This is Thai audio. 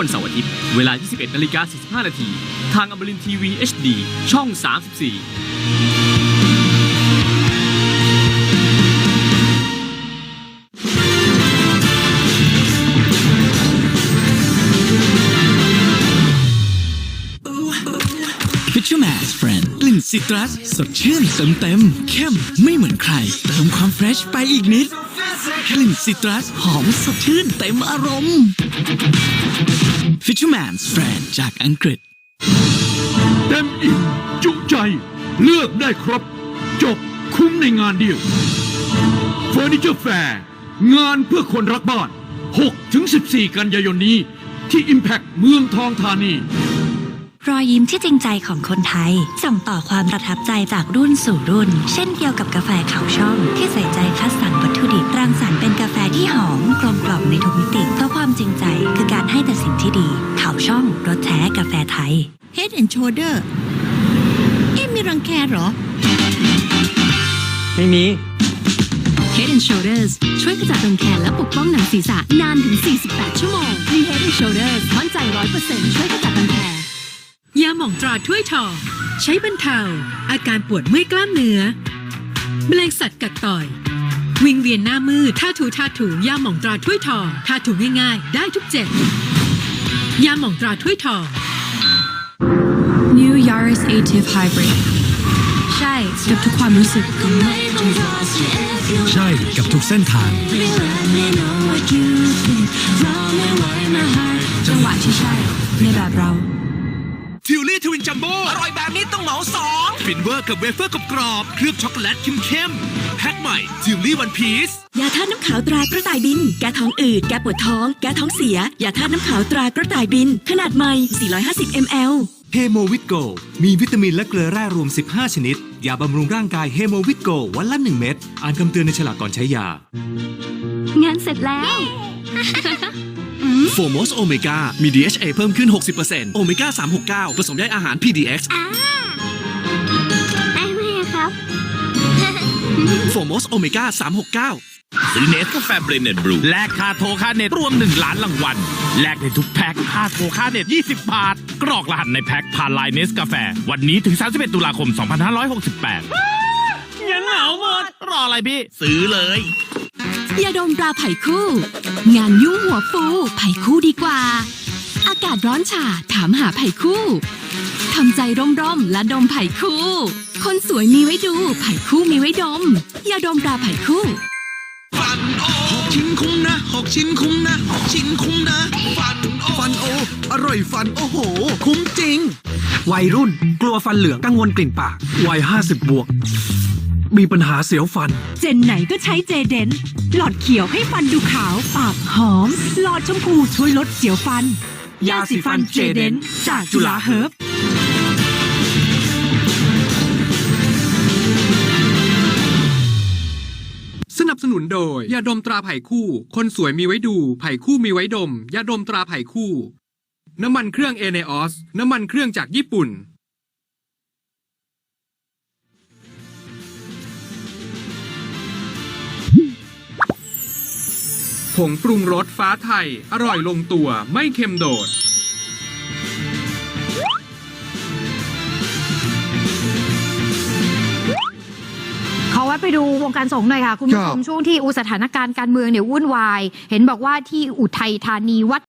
วันเสาร์อาทิตย์ เวลา 21นาฬิกา45 นาที ทางอมรินทีวี HD ช่อง 34 Fisherman Friend กลิ่นซิตรัส สดชื่นเต็มเต็ม เข้มไม่เหมือนใคร เติมความเฟรชไปอีกนิด กลิ่นซิตรัส หอมสดชื่นเต็มอารมณ์ Fisherman Friend จากอังกฤษ เต็มอิ่มจุใจ เลือกได้ครบ จบคุ้มในงานเดียวเฟอร์นิเจอร์แฟร์งานเพื่อคนรักบ้าน 6-14 กันยายนนี้ ที่ Impact เมืองทองธานีรอยยิ้มที่จริงใจของคนไทย ส่งต่อความประทับใจจากรุ่นสู่รุ่น เช่นเดียวกับกาแฟเขาช่อง ที่ใส่ใจคัดสรรวัตถุดิบรังสรรค์เป็นกาแฟที่หอมกลมกล่อมในทุกมิติเพราะความจริงใจคือการให้แต่สิ่งที่ดี ท้กาแฟไทย Head and Shoulder เอ๊ะมีรังแคเหรอ ไม่มี Head and Shoulders ช่วยขจัดรังแคและปกป้องหนังศีรษะนานถึง 48 ชั่วโมงมี Head and Shoulders มั่นใจ 100%ช่วยขจัดรังแคยาหม่องตราถ้วยทองใช้บรรเทา อาการปวดเมื่อยกล้ามเนื้อแมลงสัตว์กัดต่อย วิงเวียนหน้ามืดท่าถูท่าถูยาหม่องตราถ้วยทองท่าถูง่ายๆ ได้ทุกเจ็บยาหม่องตราถ้วยทอง New Yaris Ative Hybrid ใช่กับทุกความรู้สึก ใช่กับทุกเส้นทาง จังหวะที่ใช่ ในแบบเราทิวลี่ทวินจัมโบ้อร่อยแบบนี้ต้องเหมาสองฟินเวอร์กับเวเฟอร์กรอบๆเคลือบช็อกโกแลตเข้มๆแพ็คใหม่ทิวลี่วันพีซยาธาตุน้ำขาวตรากระต่ายบิน แก้ท้องอืด แก้ปวดท้อง แก้ท้องเสีย ยาธาตุน้ำขาวตรากระต่ายบิน ขนาดใหม่ 450 ml เฮโมวิตโกมีวิตามินและเกลือแร่รวม 15 ชนิด ยาบำรุงร่างกายเฮโมวิตโกวันละ 1 เม็ด อ่านคำเตือนในฉลากก่อนใช้ยา งานเสร็จแล้ว โฟมอสโอเมก้ามี DHA เพิ่มขึ้น 60%โอเมก้า 369 ผสมได้อาหาร PDX ได้ไหมครับ โฟมอสโอเมก้า 369 ซื้อเนสกาแฟเบรนเนตบรูแลกค่าโทรค่าเน็ตรวม 1 ล้านรางวัลแลกในทุกแพ็คค่าโทรค่าเน็ต 20 บาท กรอกรหัสในแพ็คผ่านไลน์เนสกาแฟ วันนี้ถึง 31 ตุลาคม 2568ยังเหงาหมดรออะไรพี่ ซื้อเลยยาดมปลาไผ่คู่ งานยุ่งหัวฟูไผ่คู่ดีกว่า อากาศร้อนฉาถามหาไผ่คู่ทำใจร่มๆและดมไผ่คู่ คนสวยมีไว้ดูไผ่คู่มีไว้ดมยาดมปลาไผ่คู่ ชิ้นคุ้มนะหกชิ้นคุ้มนะหกชิ้นคุ้มนะ ฟันโอฟันโอ อร่อยฟันโอ้โห คุ้มจริง วัยรุ่น กลัวฟันเหลืองกังวลกลิ่นปาก วัย50บวก มีปัญหาเสียวฟัน เจนไหนก็ใช้เจเดน หลอดเขียวให้ฟันดูขาว ปากหอม หลอดชมพูช่วยลดเสียวฟัน ยาสีฟันเจเดน จากจุฬาเฮิร์บ บสนุนโดยยาดมตราไผ่คู่ คนสวยมีไว้ดู ไผ่คู่มีไว้ดมยาดมตราไผ่คู่ น้ำมันเครื่องเอเนออสน้ำมันเครื่องจากญี่ปุ่น ผงปรุงรสฟ้าไทย อร่อยลงตัวไม่เค็มโดด วะไปดูวงการสงฆ์หน่อยค่ะ คุณผู้ชมช่วงที่อุสถานการณ์การเมืองเนี่ยวุ่นวาย เห็นบอกว่าที่อุทัยธานีวัด